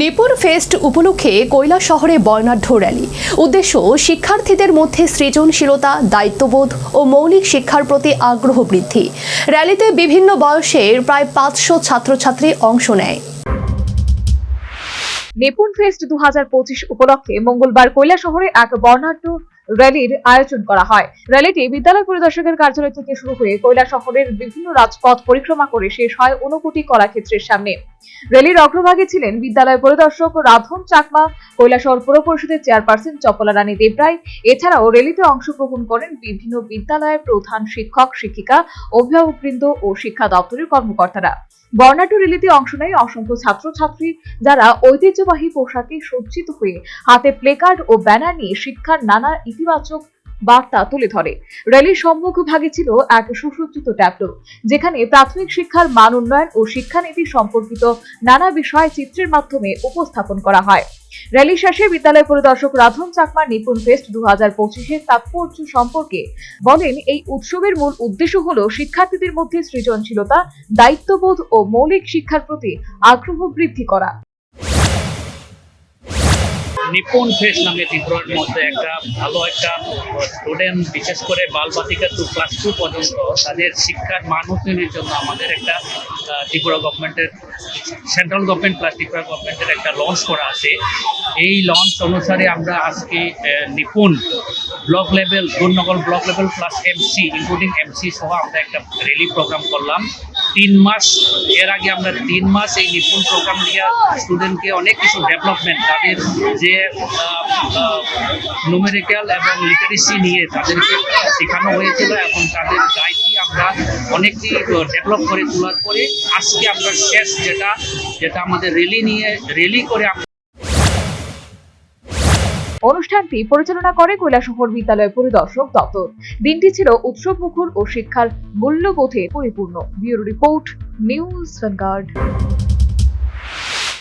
নিপুর fest উপলক্ষে কৈলা শহরে বর্ণাঢ্য র্যালি। উদ্দেশ্য, শিক্ষার্থীদের মধ্যে সৃজনশীলতা, দায়িত্ববোধ ও মৌলিক শিক্ষার প্রতি আগ্রহ বৃদ্ধি। র্যালিতে বিভিন্ন বয়সের প্রায় পাঁচশো ছাত্রছাত্রী অংশ নেয়। নেপুন ফেস্ট দু হাজার পঁচিশ উপলক্ষে মঙ্গলবার কৈলা শহরে এক বর্ণাঢ্য র্যালির আয়োজন করা হয়। র্যালিটি বিদ্যালয় পরিদর্শকের কার্যালয় থেকে শুরু হয়ে কৈলা শহরের বিভিন্ন রাজপথ পরিক্রমা করে শেষ হয় ঊনকোটি কলাক্ষেত্রের সামনে। র্যালির অগ্রভাগে ছিলেন বিদ্যালয় পরিদর্শক রাধন চাকমা, কৈলাসহর পুর পরিষদের চেয়ারপারসন চপলা রানী দেবরায়। এছাড়াও র্যালিতে অংশগ্রহণ করেন বিভিন্ন বিদ্যালয়ের প্রধান শিক্ষক, শিক্ষিকা, অভিভাবকবৃন্দ ও শিক্ষা দপ্তরের কর্মকর্তারা। বর্ণাঢ্য রেলিতে অংশ নেয় অসংখ্য ছাত্রছাত্রী যারা ঐতিহ্যবাহী পোশাকে সজ্জিত হয়ে হাতে প্লেকার্ড ও ব্যানার নিয়ে শিক্ষার নানা ইতিবাচক বার্তা তুলে ধরে। র্যালির সম্মুখভাগে ছিল এক সুসজ্জিত ট্যাবলো যেখানে প্রাথমিক শিক্ষার মান উন্নয়ন ও শিক্ষানীতি সম্পর্কিত নানা বিষয় চিত্রের মাধ্যমে উপস্থাপন করা হয়। র্যালি শেষে বিদ্যালয় পরিদর্শক রাধন চাকমা নিপুণ ফেস্ট দু হাজার পঁচিশের তাৎপর্য সম্পর্কে বলেন, এই উৎসবের মূল উদ্দেশ্য হল শিক্ষার্থীদের মধ্যে সৃজনশীলতা, দায়িত্ববোধ ও মৌলিক শিক্ষার প্রতি আগ্রহ বৃদ্ধি করা। নিপুণ ফেস নামে ত্রিপুরার মধ্যে একটা ভালো একটা স্টুডেন্ট বিশেষ করে বালবাতিকা টু ক্লাস টু পর্যন্ত তাদের শিক্ষার মান উন্নয়নের জন্য আমাদের একটা ত্রিপুরা গভর্নমেন্টের সেন্ট্রাল গভর্নমেন্ট প্লাস ত্রিপুরা গভর্নমেন্টের একটা লঞ্চ করা আছে। এই লঞ্চ অনুসারে আমরা আজকে Nipun block level Gurnagar block level plus MC including MC সহ আমরা একটা রেলি প্রোগ্রাম করলাম। তিন মাস, এর আগে আমরা তিন মাস এই নিপুণ প্রোগ্রাম দিয়ে স্টুডেন্টকে অনেক কিছু ডেভেলপমেন্ট তাদের যে নুমেরিক্যাল এবং লিটারেসি নিয়ে তাদেরকে শেখানো হয়েছিল এবং তাদের গাইডটি আমরা অনেকটি ডেভেলপ করে তোলার পরে আজকে আমরা শেষ যেটা যেটা আমাদের রেলি নিয়ে রেলি করে অনুষ্ঠানটি পরিচালনা করে কৈলাসহর বিদ্যালয় পরিদর্শক দপ্তর দিনটি ছিল উৎসব মুখর ও শিক্ষার মূল্যবোধে পরিপূর্ণ। Bureau report, news vanguard